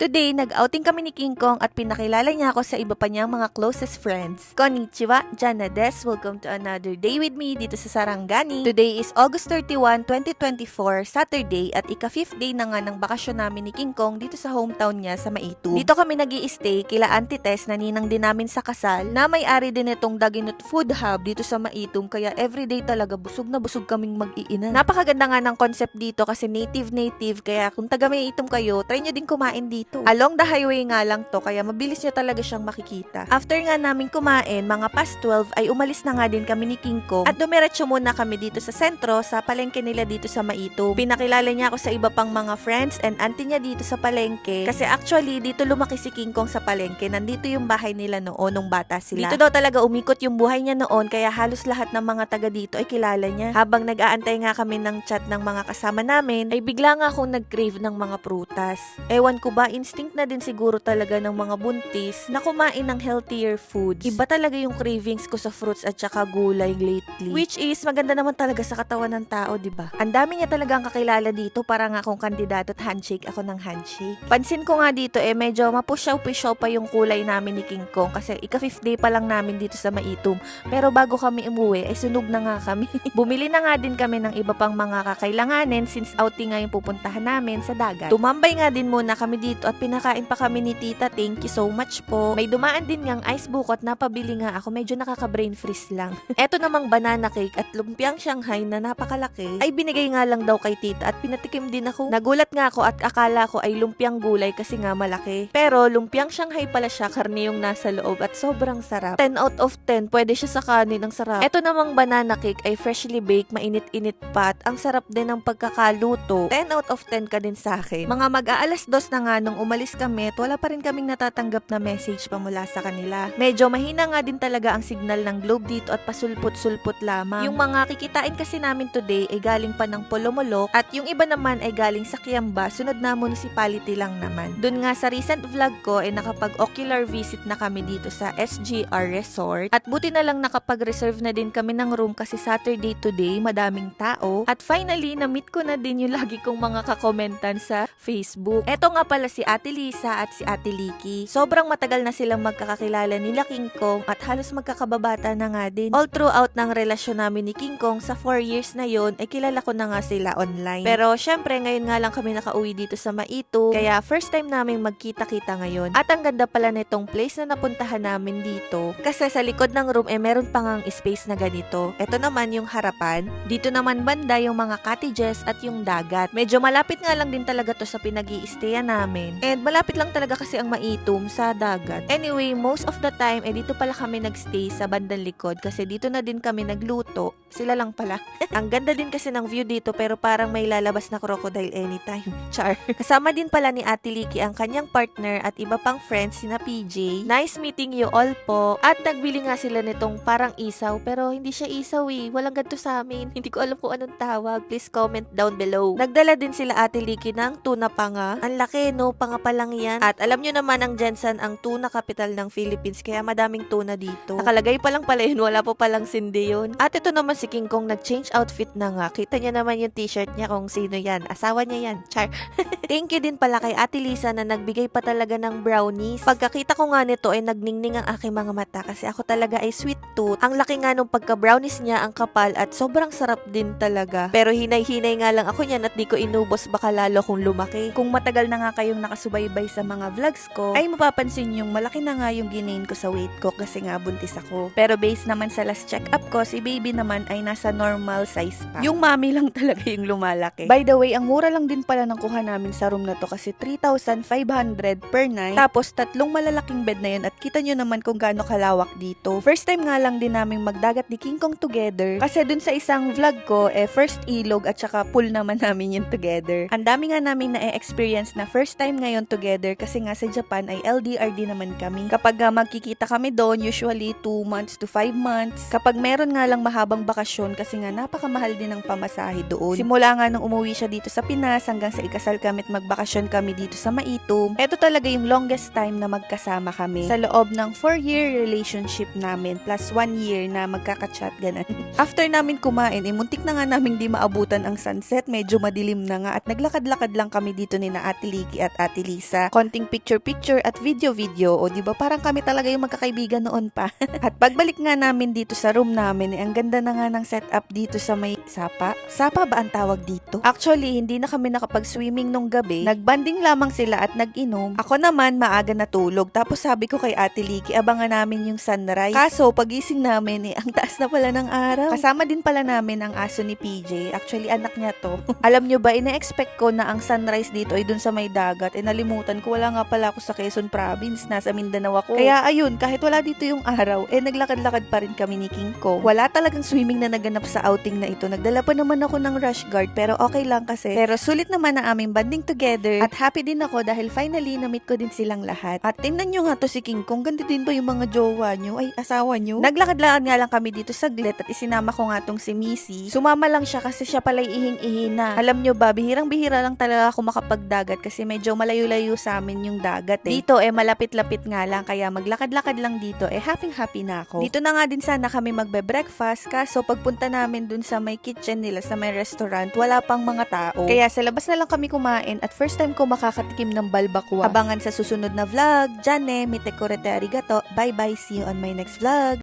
Today, nag-outing kami ni King Kong at pinakilala niya ako sa iba pa niyang mga closest friends. Konnichiwa, Jana Des. Welcome to another day with me dito sa Sarangani. Today is August 31, 2024, Saturday at ika-fifth day na nga ng bakasyon namin ni King Kong dito sa hometown niya sa Maitu. Dito kami nag stay kila Auntie Tess na ninang din namin sa kasal na may-ari din itong Daginut Food Hub dito sa Maitum kaya everyday talaga busog na busog kaming mag-iinan. Napakaganda nga ng concept dito kasi native-native kaya kung taga Maitum kayo, try nyo din kumain dito. Along the highway nga lang to kaya mabilis nyo talaga siyang makikita. After nga namin kumain, mga past 12 ay umalis na nga din kami ni King Kong at dumiretso muna kami dito sa sentro sa palengke nila dito sa Maitum. Pinakilala niya ako sa iba pang mga friends and auntie niya dito sa palengke kasi actually dito lumaki si King Kong sa palengke. Nandito yung bahay nila noon nung bata sila. Dito daw talaga umikot yung buhay niya noon kaya halos lahat ng mga taga dito ay kilala niya. Habang nag-aantay nga kami ng chat ng mga kasama namin, ay bigla nga akong nag-crave ng mga prutas. Ewan ko ba, instinct na din siguro talaga ng mga buntis na kumain ng healthier foods. Iba talaga yung cravings ko sa fruits at saka gulay lately. Which is, maganda naman talaga sa katawan ng tao, di ba? Ang dami niya talaga ang kakilala dito para nga akong kandidato at handshake ako ng handshake. Pansin ko nga dito eh, medyo mapusyaw-pusyaw pa yung kulay namin ni King Kong kasi ika-fifth day pa lang namin dito sa Maitum. Pero bago kami umuwi, ay sunog na nga kami. Bumili na nga din kami ng iba pang mga kakailanganin since outing nga yung pupuntahan namin sa dagat. Tumambay nga din muna kami dito at pinakain pa kami ni tita. Thank you so much po. May dumaan din ngang ice bukot na pabili nga ako. Medyo nakaka-brain freeze lang. Eto namang banana cake at lumpiang Shanghai na napakalaki ay binigay nga lang daw kay tita at pinatikim din ako. Nagulat nga ako at akala ko ay lumpiang gulay kasi nga malaki. Pero lumpiang Shanghai pala siya karne yung nasa loob at sobrang sarap. 10 out of 10. Pwede siya sa kanin. Ang sarap. Eto namang banana cake ay freshly baked, mainit-init pa at ang sarap din ng pagkakaluto. 10 out of 10 ka din sa akin. Mga mag-aalas dos na nga nung umalis kami at wala pa rin kaming natatanggap na message pa mula sa kanila. Medyo mahina nga din talaga ang signal ng globe dito at pasulput-sulput lamang. Yung mga kikitain kasi namin today ay galing pa ng Polomolok at yung iba naman ay galing sa Kiamba, sunod na municipality lang naman. Doon nga sa recent vlog ko ay nakapag-ocular visit na kami dito sa SGR Resort at buti na lang nakapag-reserve na din kami ng room kasi Saturday today, madaming tao. At finally, na-meet ko na din yung lagi kong mga kakomentan sa Facebook. Eto nga pala si Ate Lisa at si Ate Liki. Sobrang matagal na silang magkakakilala nila King Kong at halos magkakababata na nga din. All throughout ng relasyon namin ni King Kong sa 4 years na yon ay kilala ko na nga sila online. Pero syempre, ngayon nga lang kami nakauwi dito sa Maitu. Kaya first time namin magkita-kita ngayon. At ang ganda pala nitong place na napuntahan namin dito. Kasi sa likod ng room eh meron pang ang space na ganito. Ito naman yung harapan. Dito naman banda yung mga cottages at yung dagat. Medyo malapit nga lang din talaga to sa pinag stayan namin. And malapit lang talaga kasi ang maitum sa dagat. Anyway, most of the time eh dito pala kami nagstay sa bandang likod kasi dito na din kami nagluto. Sila lang pala. ang ganda din kasi ng view dito pero parang may lalabas na crocodile anytime. Char. Kasama din pala ni Ate Liki ang kanyang partner at iba pang friends sina PJ. Nice meeting you all po. At nagbili nga sila nitong parang isaw pero hindi siya isaw eh. Walang ganito sa amin. Hindi ko alam kung anong tawag. Please comment down below. Nagdala din sila Ate Liki ng tuna panga. Ang laki no, pa lang yan. At alam nyo naman ang Jensen ang tuna capital ng Philippines kaya madaming tuna dito. Nakalagay pa lang pala yun, wala pa palang sindi yun. At ito naman si King Kong nag-change outfit na nga. Kita niya naman yung t-shirt niya kung sino yan. Asawa niya yan. Char. Thank you din pala kay Ate Lisa na nagbigay pa talaga ng brownies. Pagkakita ko nga nito ay nagningning ang aking mga mata kasi ako talaga ay sweet tooth. Ang laki nga nung pagka-brownies niya ang kapal at sobrang sarap din talaga. Pero hinay-hinay nga lang ako niyan at di ko inubos baka lalo kung lumaki. Kung matagal na nga kayong nakasubaybay sa mga vlogs ko, ay mapapansin yung malaki na nga yung ginain ko sa weight ko kasi nga buntis ako. Pero based naman sa last check-up ko, si baby naman ay nasa normal size pa. Yung mami lang talaga yung lumalaki. By the way, ang mura lang din pala ng kuha namin sa room na to kasi 3,500 per night. Tapos tatlong malalaking bed na yun at kita nyo naman kung gaano kalawak dito. First time nga lang din namin magdagat ni King Kong together kasi dun sa isang vlog ko, eh first ilog at saka pool naman namin yun together. Ang dami nga namin na-experience na first time ngayon together kasi nga sa Japan ay LDR din naman kami. Kapag uh, magkikita kami doon, usually 2 months to 5 months. Kapag meron nga lang mahabang bakasyon kasi nga napakamahal din ng pamasahe doon. Simula nga nung umuwi siya dito sa Pinas hanggang sa ikasal kami at magbakasyon kami dito sa Maitom. Ito talaga yung longest time na magkasama kami sa loob ng 4-year relationship namin plus 1 year na magkaka-chat ganun. After namin kumain, eh, muntik na nga namin di maabutan ang sunset. Medyo madilim na nga at naglakad-lakad lang kami dito ni na Ate Liki at Ate Lisa. Konting picture-picture at video-video. O di ba parang kami talaga yung magkakaibigan noon pa. at pagbalik nga namin dito sa room namin, eh, ang ganda na nga ng setup dito sa may sapa. Sapa ba ang tawag dito? Actually, hindi na kami nakapag-swimming nung gabi. Nagbanding lamang sila at nag-inom. Ako naman, maaga natulog. Tapos sabi ko kay Ate Liki, abangan namin yung sunrise. Kaso, pagising namin, eh, ang taas na pala ng araw. Kasama din pala namin ang aso ni PJ. Actually, anak niya to. Alam nyo ba, ina-expect ko na ang sunrise dito ay dun sa may dagat. Eh, nalimutan ko, wala nga pala ako sa Quezon Province. Nasa Mindanao ako. Kaya ayun, kahit wala dito yung araw, eh, naglakad-lakad pa rin kami ni King Kong. Wala talagang swimming na naganap sa outing na ito. Nagdala pa naman ako ng rush guard, pero okay lang kasi. Pero sulit naman ang aming banding together. At happy din ako dahil finally, na-meet ko din silang lahat. At tingnan nyo nga to si King Kong. Ganda din ba yung mga jowa nyo? Ay, asawa nyo? Naglakad-lakad nga lang kami dito saglit at isinama ko nga tong si Missy. Sumama lang siya kasi siya pala ihing-ihi na. Alam nyo ba, bihirang-bihira lang talaga ako makapagdagat kasi medyo malayo-layo sa amin yung dagat eh. Dito eh, malapit-lapit nga lang kaya maglakad-lakad lang dito eh, happy-happy na ako. Dito na nga din sana kami magbe-breakfast kaso pagpunta namin dun sa may kitchen nila, sa may restaurant, wala pang mga tao. Kaya sa labas na lang kami kumain at first time ko makakatikim ng balbakwa. Abangan sa susunod na vlog. Diyan eh, mite arigato. Bye-bye, see you on my next vlog.